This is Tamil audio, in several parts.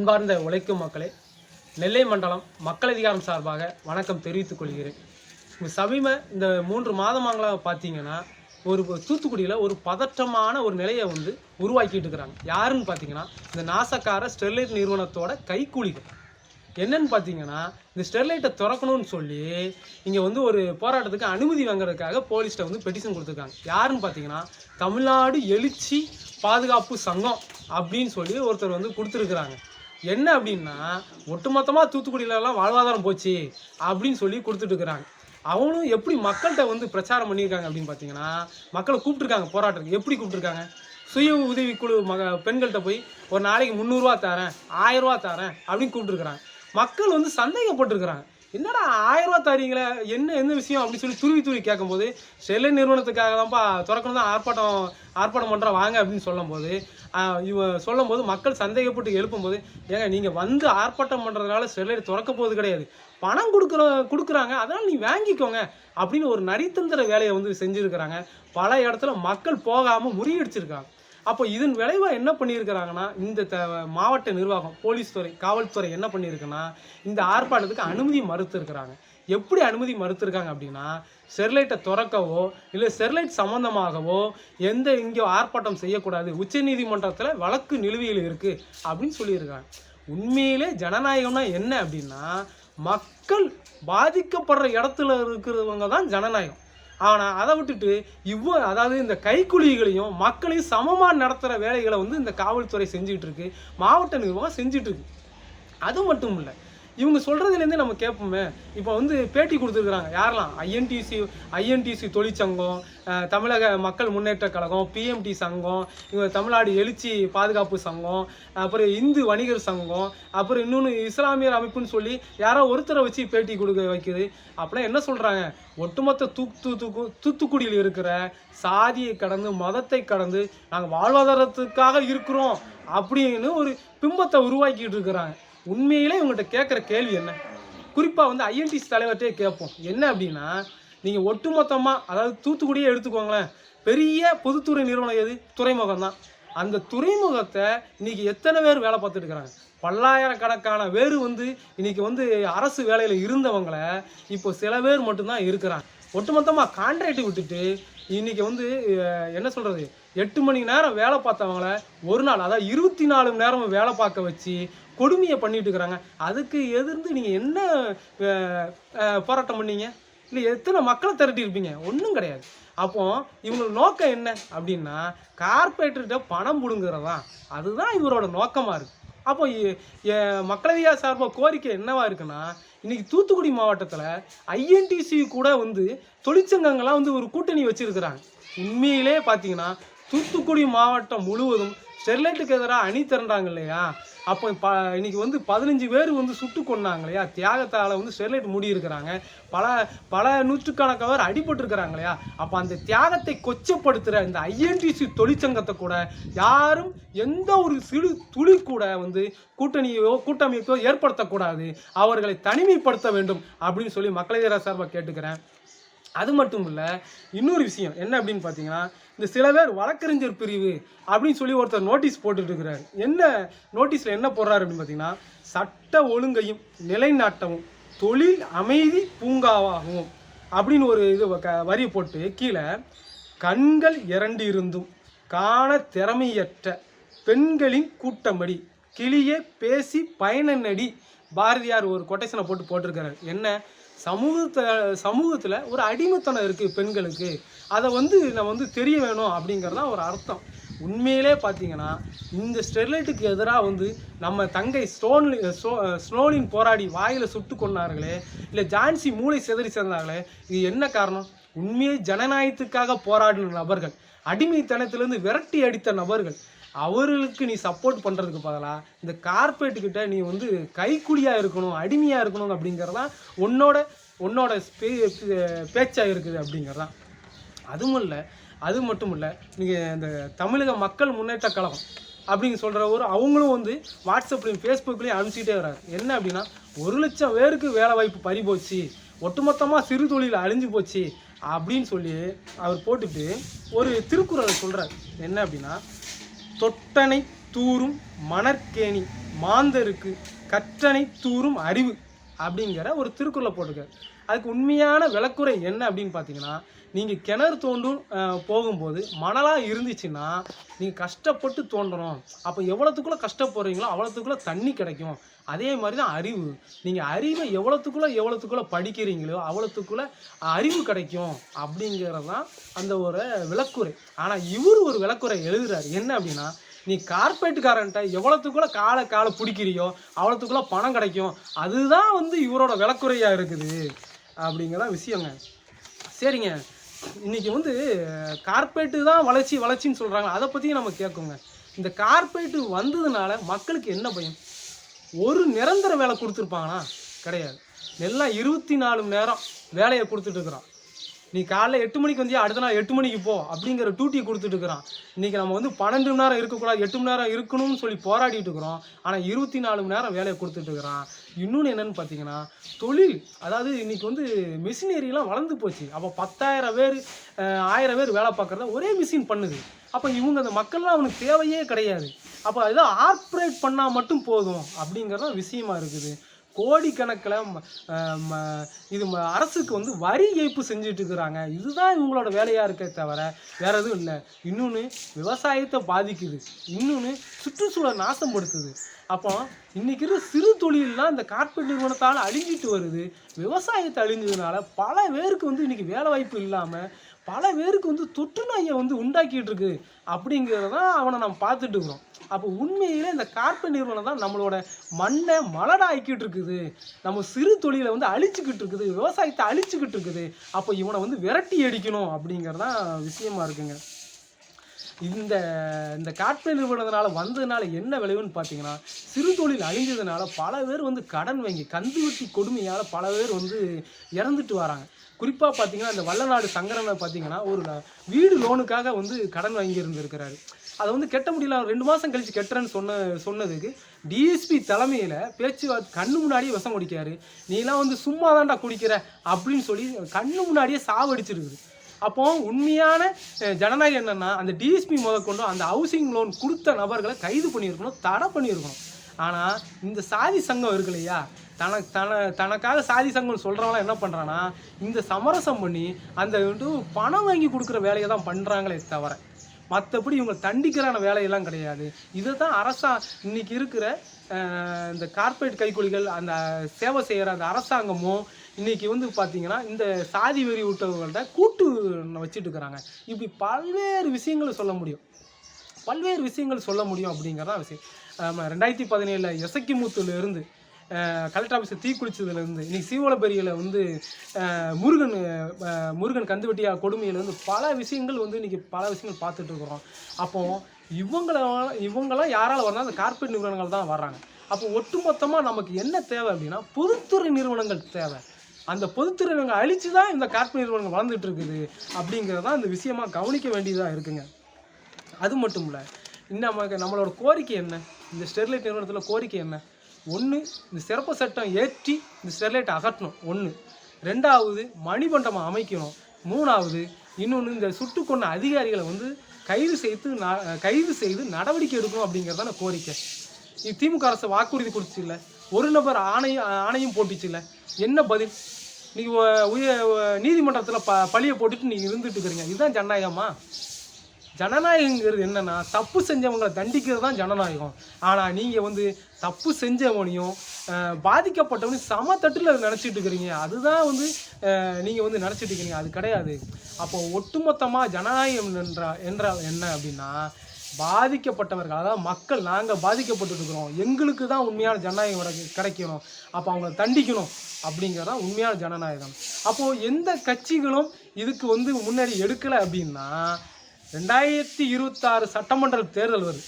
அன்பார்ந்த உழைக்கும் மக்களே நெல்லை மண்டலம் மக்கள் அதிகாரம் சார்பாக வணக்கம் தெரிவித்துக் கொள்கிறேன். இந்த சமீப இந்த மூன்று மாதமாங்களாக பார்த்தீங்கன்னா ஒரு தூத்துக்குடியில் ஒரு பதற்றமான ஒரு நிலையை வந்து உருவாக்கிட்டு இருக்கிறாங்க. யாருன்னு பார்த்தீங்கன்னா இந்த நாசக்கார ஸ்டெர்லைட் நிறுவனத்தோட கைக்கூலிகள் என்னன்னு பார்த்தீங்கன்னா இந்த ஸ்டெர்லைட்டை திறக்கணும்னு சொல்லி இங்கே வந்து ஒரு போராட்டத்துக்கு அனுமதி வாங்குறதுக்காக போலீஸ்கிட்ட வந்து பெட்டிஷன் கொடுத்துருக்காங்க. யாருன்னு பார்த்தீங்கன்னா தமிழ்நாடு எழுச்சி பாதுகாப்பு சங்கம் அப்படின்னு சொல்லி ஒருத்தர் வந்து கொடுத்துருக்குறாங்க. என்ன அப்படின்னா ஒட்டுமொத்தமாக தூத்துக்குடியிலலாம் வாழ்வாதாரம் போச்சு அப்படின்னு சொல்லி கொடுத்துட்டு இருக்கிறாங்க எப்படி மக்கள்கிட்ட வந்து பிரச்சாரம் பண்ணியிருக்காங்க அப்படின்னு பார்த்தீங்கன்னா மக்களை கூப்பிட்டுருக்காங்க போராட்டத்துக்கு. எப்படி கூப்பிட்டுருக்காங்க? சுய உதவிக்குழு மக பெண்கள்கிட்ட போய் ஒரு நாளைக்கு முந்நூறுரூவா தரேன் ஆயிரரூவா தரேன் அப்படின்னு கூப்பிட்டுருக்குறாங்க. மக்கள் வந்து சந்தேகப்பட்டிருக்கிறாங்க. என்னடா ஆயிரம் ரூபா தரீங்களே? என்ன என்ன விஷயம் அப்படின்னு சொல்லி துருவி துருவி கேட்கும்போது செல்லை நிறுவனத்துக்காக தான்ப்பா திறக்கணும் தான் ஆர்ப்பாட்டம் ஆர்ப்பாட்டம் பண்ணுற வாங்க அப்படின்னு சொல்லும்போது ஆஹ், சொல்லும்போது மக்கள் சந்தேகப்பட்டு எழுப்பும்போது ஏங்க நீங்கள் வந்து ஆர்ப்பாட்டம் பண்ணுறதுனால செல்லை திறக்க போகிறது கிடையாது. பணம் கொடுக்குற கொடுக்குறாங்க அதனால் நீ வாங்கிக்கோங்க அப்படின்னு ஒரு நரித்தந்திர வேலையை வந்து செஞ்சுருக்கிறாங்க. பல இடத்துல மக்கள் போகாமல் முறியடிச்சிருக்காங்க. அப்போ இதன் விளைவாக என்ன பண்ணியிருக்கிறாங்கன்னா இந்த த மாவட்ட நிர்வாகம் போலீஸ் துறை காவல்துறை என்ன பண்ணியிருக்குன்னா இந்த ஆர்ப்பாட்டத்துக்கு அனுமதி மறுத்துருக்கிறாங்க. எப்படி அனுமதி மறுத்துருக்காங்க அப்படின்னா ஸ்டெர்லைட்டை திறக்கவோ இல்லை ஸ்டெர்லைட் சம்மந்தமாகவோ எந்த இங்கே ஆர்ப்பாட்டம் செய்யக்கூடாது உச்சநீதிமன்றத்தில் வழக்கு நிலுவையில் இருக்குது அப்படின்னு சொல்லியிருக்காங்க உண்மையிலே ஜனநாயகம்னா என்ன அப்படின்னா மக்கள் பாதிக்கப்படுற இடத்துல இருக்கிறவங்க தான் ஜனநாயகம். ஆனால் அதை விட்டுட்டு இவ்வளோ அதாவது இந்த கைக்குலிகளையும் மக்களையும் சமமாக நடத்துகிற வேலைகளை வந்து இந்த காவல்துறை செஞ்சுக்கிட்டு இருக்கு. மாவட்ட நிர்வாகம் செஞ்சுட்டு இருக்கு. அது மட்டும் இல்லை இவங்க சொல்கிறதுலேருந்தே நம்ம கேட்போமே. இப்போ வந்து பேட்டி கொடுத்துருக்குறாங்க. யாரெல்லாம்? ஐஎன்டிசி ஐஎன்டிசி தொழிற்சங்கம் தமிழக மக்கள் முன்னேற்ற கழகம் பிஎம்டி சங்கம் இவங்க தமிழ்நாடு எழுச்சி பாதுகாப்பு சங்கம் அப்புறம் இந்து வணிகர் சங்கம் அப்புறம் இன்னொன்று இஸ்லாமியர் அமைப்புன்னு சொல்லி யாரோ ஒருத்தரை வச்சு பேட்டி கொடுக்க வைக்குது. அப்படின்னா என்ன சொல்கிறாங்க ஒட்டுமொத்த தூத்து தூக்கு தூத்துக்குடியில் இருக்கிற சாதியை கடந்து மதத்தை கடந்து நாங்கள் வாழ்வாதாரத்துக்காக இருக்கிறோம் அப்படின்னு ஒரு பிம்பத்தை உருவாக்கிட்டு இருக்கிறாங்க. உண்மையிலே இவங்கள்ட்ட கேட்குற கேள்வி என்ன? குறிப்பாக வந்து ஐஎன்டிசி தலைவர்கிட்டே கேட்போம் என்ன அப்படின்னா நீங்கள் ஒட்டுமொத்தமாக அதாவது தூத்துக்குடியே எடுத்துக்கோங்களேன் பெரிய பொதுத்துறை நிறுவனம் எது? துறைமுகம் தான். அந்த துறைமுகத்தை இன்றைக்கி எத்தனை பேர் வேலை பார்த்துட்டு இருக்கிறாங்க பல்லாயிரக்கணக்கான பேர் வந்து இன்னைக்கு வந்து அரசு வேலையில் இருந்தவங்களை இப்போ சில பேர் மட்டும்தான் இருக்கிறாங்க. ஒட்டுமொத்தமாக கான்ட்ராக்ட் விட்டுட்டு இன்னைக்கு வந்து என்ன சொல்கிறது எட்டு மணி நேரம் வேலை பார்த்தவங்கள ஒரு நாள் அதாவது இருபத்தி நாலு மணி நேரம் வேலை பார்க்க வச்சு கொடுமையை பண்ணிட்டு இருக்கிறாங்க. அதுக்கு எதிர்ந்து நீங்கள் என்ன போராட்டம் பண்ணீங்க? இல்லை எத்தனை மக்களை திரட்டி இருப்பீங்க? ஒன்றும் கிடையாது. அப்போ இவங்களோட நோக்கம் என்ன அப்படின்னா கார்பரேட்டர்கிட்ட பணம் பிடுங்குறதா? அதுதான் இவரோட நோக்கமாக இருக்குது அப்போ மக்களவையா சார்பாக கோரிக்கை என்னவா இருக்குன்னா இன்னைக்கு தூத்துக்குடி மாவட்டத்தில் ஐஎன்டிசி கூட வந்து தொழிற்சங்கங்கள்லாம் வந்து ஒரு கூட்டணி வச்சிருக்கிறாங்க. உண்மையிலே பார்த்தீங்கன்னா தூத்துக்குடி மாவட்டம் முழுவதும் ஸ்டெர்லைட்டுக்கு எதிராக அணி திரண்டாங்க இல்லையா? அப்போ ப இன்னைக்கு வந்து பதினஞ்சு பேர் வந்து சுட்டு கொண்டாங்க இல்லையா தியாகத்தால் வந்து ஸ்டெர்லைட் மூடி இருக்கிறாங்க பல பல நூற்றுக்கணக்கானவர் அடிபட்டிருக்கிறாங்க இல்லையா அப்போ அந்த தியாகத்தை கொச்சப்படுத்துகிற இந்த ஐஎன்டிசி தொழிற்சங்கத்தை கூட யாரும் எந்த ஒரு சிறு துளி கூட வந்து கூட்டணியோ கூட்டமைப்போ ஏற்படுத்தக்கூடாது. அவர்களை தனிமைப்படுத்த வேண்டும் அப்படின்னு சொல்லி மக்களவை சார்பாக கேட்டுக்கிறேன். அது மட்டும் இல்லை இன்னொரு விஷயம். என்ன அப்படின்னு பார்த்தீங்கன்னா இந்த சில பேர் வழக்கறிஞர் பிரிவு அப்படின்னு சொல்லி ஒருத்தர் நோட்டீஸ் போட்டுட்டு என்ன நோட்டீஸில் என்ன போடுறாரு அப்படின்னு பார்த்தீங்கன்னா சட்ட ஒழுங்கையும் நிலைநாட்டவும் தொழில் அமைதி பூங்காவாகவும் அப்படின்னு ஒரு இது க- வரி போட்டு கீழே கண்கள் இரண்டு இருந்தும் காண திறமையற்ற பெண்களின் கூட்டமடி கிளியே பேசி பயனடி பாரதியார் ஒரு கொட்டேஷனை போட்டு போட்டிருக்கிறார் என்ன? சமூகத்தை சமூகத்தில் ஒரு அடிமைத்தனம் இருக்குது பெண்களுக்கு. அதை வந்து நம்ம வந்து தெரிய வேணும் அப்படிங்கிறதான் ஒரு அர்த்தம். உண்மையிலே பார்த்தீங்கன்னா இந்த ஸ்டெர்லைட்டுக்கு எதிராக வந்து நம்ம தங்கை ஸ்டோன்லி ஸ்னோலின் போராடி வாயில் சுட்டு கொண்டார்களே இல்லை ஜான்சி மூளை சிதறி சேர்ந்தார்களே இது என்ன காரணம்? உண்மையே ஜனநாயகத்துக்காக போராடின நபர்கள் அடிமைத்தனத்திலிருந்து விரட்டி அடித்த நபர்கள். அவர்களுக்கு நீ சப்போர்ட் பண்ணுறதுக்கு பதிலாக இந்த கார்பரேட்டுக்கிட்ட நீ வந்து கைக்கூலியாக இருக்கணும் அடிமையாக இருக்கணும் அப்படிங்கிறதான் உன்னோட உன்னோட பே பேச்சாக இருக்குது அப்படிங்கிறதான் அதுவும் இல்லை அது மட்டும் இல்லை நீங்கள் இந்த தமிழக மக்கள் முன்னேற்ற கழகம் அப்படின்னு சொல்கிற ஒரு அவங்களும் வந்து வாட்ஸ்அப்லையும் ஃபேஸ்புக்லேயும் அனுப்பிச்சிட்டே வராங்க. என்ன அப்படின்னா ஒரு லட்சம் பேருக்கு வேலை வாய்ப்பு பறிபோச்சு ஒட்டுமொத்தமாக சிறு தொழில் அழிஞ்சு போச்சு அப்படின்னு சொல்லி அவர் போட்டுட்டு ஒரு திருக்குறளை சொல்கிறார் என்ன அப்படின்னா தொட்டனை தூரும் மணற்கேணி மாந்தருக்கு கற்றனை தூறும் அறிவு அப்படிங்கிற ஒரு திருக்குறளை போட்டிருக்காரு. அதுக்கு உண்மையான விளக்குறை என்ன அப்படின்னு பார்த்தீங்கன்னா நீங்கள் கிணறு தோண்டும் போகும்போது மணலாக இருந்துச்சுன்னா நீங்கள் கஷ்டப்பட்டு தோண்டணும். அப்போ எவ்வளோத்துக்குள்ளே கஷ்டப்படுறீங்களோ அவ்வளோத்துக்குள்ளே தண்ணி கிடைக்கும். அதே மாதிரி தான் அறிவு. நீங்கள் அறிவை எவ்வளோத்துக்குள்ளே எவ்வளோத்துக்குள்ளே படிக்கிறீங்களோ அவ்வளோத்துக்குள்ளே அறிவு கிடைக்கும் அப்படிங்கிறது தான் அந்த ஒரு விளக்குறை. ஆனால் இவர் ஒரு விளக்குறை எழுதுறாரு. என்ன அப்படின்னா நீ கார்பரேட்டுக்காரன்ட்ட எவ்வளோத்துக்குள்ளே காலை காலை பிடிக்கிறியோ அவ்வளோத்துக்குள்ளே பணம் கிடைக்கும். அதுதான் வந்து இவரோட விளக்குறையாக இருக்குது. அப்படிங்கிற விஷயங்க. சரிங்க. இன்னைக்கு வந்து கார்பரேட்டு தான் வளர்ச்சி வளர்ச்சின்னு சொல்கிறாங்க அதை பற்றியும் நம்ம கேட்குங்க. இந்த கார்பரேட்டு வந்ததுனால மக்களுக்கு என்ன பயம்? ஒரு நிரந்தர வேலை கொடுத்துருப்பாங்கன்னா கிடையாது. எல்லாம் இருபத்தி நாலு மணி நேரம் வேலையை கொடுத்துட்டு நீ காலைல எட்டு மணிக்கு வந்தியா அடுத்த நாள் எட்டு மணிக்கு போ அப்படிங்கிற டியூட்டியை கொடுத்துட்டு இருக்கிறான். இன்னைக்கு நம்ம வந்து பன்னெண்டு மணி நேரம் இருக்கக்கூடாது எட்டு மணி நேரம் இருக்கணும்னு சொல்லி போராடிட்டு இருக்கிறோம். ஆனால் இருபத்தி நாலு மணி நேரம் வேலையை கொடுத்துட்டு இருக்கிறான். இன்னொன்று என்னன்னு பார்த்தீங்கன்னா தொழில் அதாவது இன்னைக்கு வந்து மிஷினரிலாம் வளர்ந்து போச்சு. அப்போ பத்தாயிரம் பேர் ஆயிரம் பேர் வேலை பார்க்குறத ஒரே மிஷின் பண்ணுது. அப்போ இவங்க அந்த மக்கள்லாம் அவனுக்கு தேவையே கிடையாது. அப்போ ஏதோ ஆப்ரேட் பண்ணால் மட்டும் போதும் அப்படிங்கிறதான் விஷயமா இருக்குது. கோடிக்கணக்கில் இது ம- அரசுக்கு வந்து வரி ஏய்ப்பு செஞ்சுட்டு இருக்கிறாங்க. இதுதான் இவங்களோட வேலையாக இருக்கே தவிர வேற எதுவும் இல்லை. இன்னொன்று விவசாயத்தை பாதிக்குது. இன்னொன்று சுற்றுச்சூழல் நாசப்படுத்துது. அப்போ இன்னைக்கு இருக்கிற சிறு தொழிலெலாம் இந்த கார்பரேட் நிறுவனத்தால் அழிஞ்சிட்டு வருது. விவசாயத்தை அழிஞ்சதுனால பல பேருக்கு வந்து இன்றைக்கி வேலை வாய்ப்பு இல்லாமல் பல பேருக்கு வந்து தொற்று நோயை வந்து உண்டாக்கிட்டு இருக்கு அப்படிங்கிறதான் அவனை நம்ம பார்த்துட்டு இருக்கிறோம். அப்போ உண்மையிலே இந்த கார்பெட் நிறுவனம் தான் நம்மளோட மண்ணை மலடாக்கிட்டு இருக்குது நம்ம சிறு தொழிலை வந்து அழிச்சுக்கிட்டு இருக்குது விவசாயத்தை அழிச்சுக்கிட்டு இருக்குது அப்போ இவனை வந்து விரட்டி அடிக்கணும் அப்படிங்கிறதான் விஷயமா இருக்குங்க. இந்த இந்த கார்ப்பரேட் நிறுவனத்தினால வந்ததுனால என்ன விளைவுன்னு பார்த்தீங்கன்னா சிறு தொழில் அழிஞ்சதுனால பல பேர் வந்து கடன் வாங்கி கந்து வெட்டி கொடுமையால் பல பேர் வந்து இறந்துட்டு வராங்க. குறிப்பாக பார்த்தீங்கன்னா இந்த வல்லநாடு சங்கரனை பார்த்தீங்கன்னா ஒரு வீடு லோனுக்காக வந்து கடன் வாங்கி இருந்திருக்கிறாரு அதை வந்து கெட்ட முடியல அவர் ரெண்டு மாதம் கழித்து கெட்டுறேன்னு சொன்ன சொன்னதுக்கு டிஎஸ்பி தலைமையில் பேச்சுவார்த்தை கண்ணு முன்னாடியே விஷம் குடிக்காரு நீலாம் வந்து சும்மா தான்டா குடிக்கிற அப்படின்னு சொல்லி கண்ணு முன்னாடியே சாவடிச்சிருக்குது. அப்போ உண்மையான ஜனநாயகம் என்னென்னா அந்த டிஎஸ்பி முதற்கொண்டு அந்த ஹவுசிங் லோன் கொடுத்த நபர்களை கைது பண்ணியிருக்கணும் தடை பண்ணியிருக்கணும். ஆனால் இந்த சாதி சங்கம் இருக்கு இல்லையா? தனக்கு தன தனக்காக சாதி சங்கம்னு சொல்கிறவங்களாம் என்ன பண்ணுறான்னா இந்த சமரசம் பண்ணி அந்த வந்து பணம் வாங்கி கொடுக்குற வேலையை தான் பண்ணுறாங்களே தவிர மற்றபடி இவங்க தண்டிக்கிறான வேலையெல்லாம் கிடையாது. இதை தான் அரசா இன்னைக்கு இருக்கிற இந்த கார்ப்பரேட் கைக்கூலிகள் அந்த சேவை செய்கிற அந்த அரசாங்கமும் இன்றைக்கி வந்து பார்த்திங்கன்னா இந்த சாதி வெறி விட்டவர்கள்ட்ட கூட்டு வச்சுட்டு இருக்கிறாங்க. இப்படி பல்வேறு விஷயங்களை சொல்ல முடியும். பல்வேறு விஷயங்கள் சொல்ல முடியும் அப்படிங்கிறதான் விஷயம். ரெண்டாயிரத்தி பதினேழில் எசக்கிமுத்துல இருந்து ஆஃபீஸில் கலெக்டர் ஆஃபீஸை தீக்குளிச்சதுலேருந்து இன்னைக்கு வந்து முருகன் முருகன் கந்துவட்டியா கொடுமையிலேருந்து வந்து பல விஷயங்கள் வந்து இன்றைக்கி பல விஷயங்கள் பார்த்துட்டு இருக்கிறோம். அப்போ இவங்கள இவங்களாம் யாரால் வரணும் அந்த கார்ப்பரேட் நிறுவனங்கள் தான் வர்றாங்க. அப்போ ஒட்டுமொத்தமாக நமக்கு என்ன தேவை அப்படின்னா பொதுத்துறை நிறுவனங்கள் தேவை. அந்த பொதுத்துறை நிறுவனங்கள் தான் இந்த கார்பரேட் நிறுவனங்கள் வளர்ந்துட்டு இருக்குது அப்படிங்கிறது தான் இந்த விஷயமா கவனிக்க வேண்டியதாக இருக்குங்க. அது மட்டும் இல்லை இன்னும் நம்மளோட கோரிக்கை என்ன? இந்த ஸ்டெர்லைட் நிறுவனத்தில் கோரிக்கை என்ன? ஒன்று இந்த சிறப்பு சட்டம் ஏற்றி இந்த ஸ்டெர்லைட் அகற்றணும். ஒன்று ரெண்டாவது மணிமண்டபம் அமைக்கணும். மூணாவது இன்னொன்று இந்த சுட்டு கொண்ட அதிகாரிகளை வந்து கைது செய்து கைது செய்து நடவடிக்கை எடுக்கணும் அப்படிங்கிறதான கோரிக்கை. இது திமுக அரசு வாக்குறுதி கொடுத்துச்சு இல்லை ஒரு நபர் ஆணையும் ஆணையும் போட்டுச்சு இல்லை என்ன பதில்? நீங்கள் உயர் நீதிமன்றத்தில் ப பழியை போட்டுட்டு நீங்கள் இருந்துட்டு இருக்கிறீங்க. இதுதான் ஜனநாயகமா? ஜனநாயகங்கிறது என்னென்னா தப்பு செஞ்சவங்களை தண்டிக்கிறது தான் ஜனநாயகம். ஆனால் நீங்கள் வந்து தப்பு செஞ்சவனையும் பாதிக்கப்பட்டவனையும் சம தட்டில் நினச்சிட்டு இருக்கிறீங்க. அதுதான் வந்து நீங்கள் வந்து நினச்சிட்டு இருக்கிறீங்க அது கிடையாது. அப்போ ஒட்டுமொத்தமாக ஜனநாயகம் என்றா என்றால் என்ன அப்படின்னா பாதிக்கப்பட்டவர்கள் அதாவது மக்கள் நாங்கள் பாதிக்கப்பட்டு இருக்கிறோம். எங்களுக்கு தான் உண்மையான ஜனநாயகம் கிடைக்கணும். அப்போ அவங்கள தண்டிக்கணும் அப்படிங்கிறது தான் உண்மையான ஜனநாயகம். அப்போது எந்த கட்சிகளும் இதுக்கு வந்து முன்னாடி எடுக்கலை அப்படின்னா ரெண்டாயிரத்தி இருபத்தாறு சட்டமன்ற தேர்தல் வருது.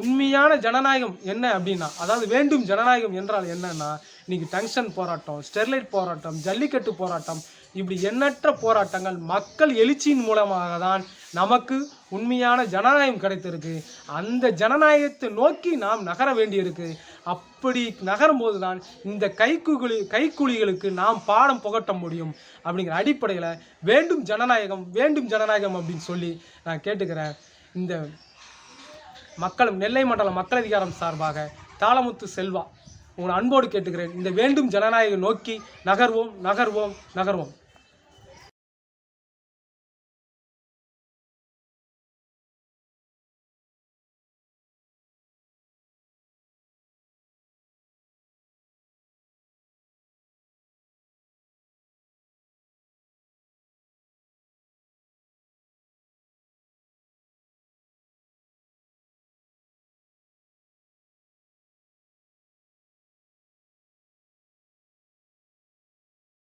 உண்மையான ஜனநாயகம் என்ன அப்படின்னா அதாவது வேண்டும் ஜனநாயகம் என்றால் என்னன்னா இன்னைக்கு டங்ஷன் போராட்டம் ஸ்டெர்லைட் போராட்டம் ஜல்லிக்கட்டு போராட்டம் இப்படி எண்ணற்ற போராட்டங்கள் மக்கள் எழுச்சியின் மூலமாக தான் நமக்கு உண்மையான ஜனநாயகம் கிடைத்திருக்கு. அந்த ஜனநாயகத்தை நோக்கி நாம் நகர வேண்டியிருக்கு. அப்படி நகரும்போது தான் இந்த கைக்குலி கைக்கூலிகளுக்கு நாம் பாடம் புகட்ட முடியும் அப்படிங்கிற அடிப்படையில் வேண்டும் ஜனநாயகம் வேண்டும் ஜனநாயகம் அப்படின்னு சொல்லி நான் கேட்டுக்கிறேன். இந்த மக்களும் நெல்லை மண்டல மக்கள் அதிகாரம் சார்பாக தாளமுத்து செல்வா உங்களை அன்போடு கேட்டுக்கிறேன். இந்த வேண்டும் ஜனநாயகம் நோக்கி நகர்வோம் நகர்வோம் நகர்வோம்.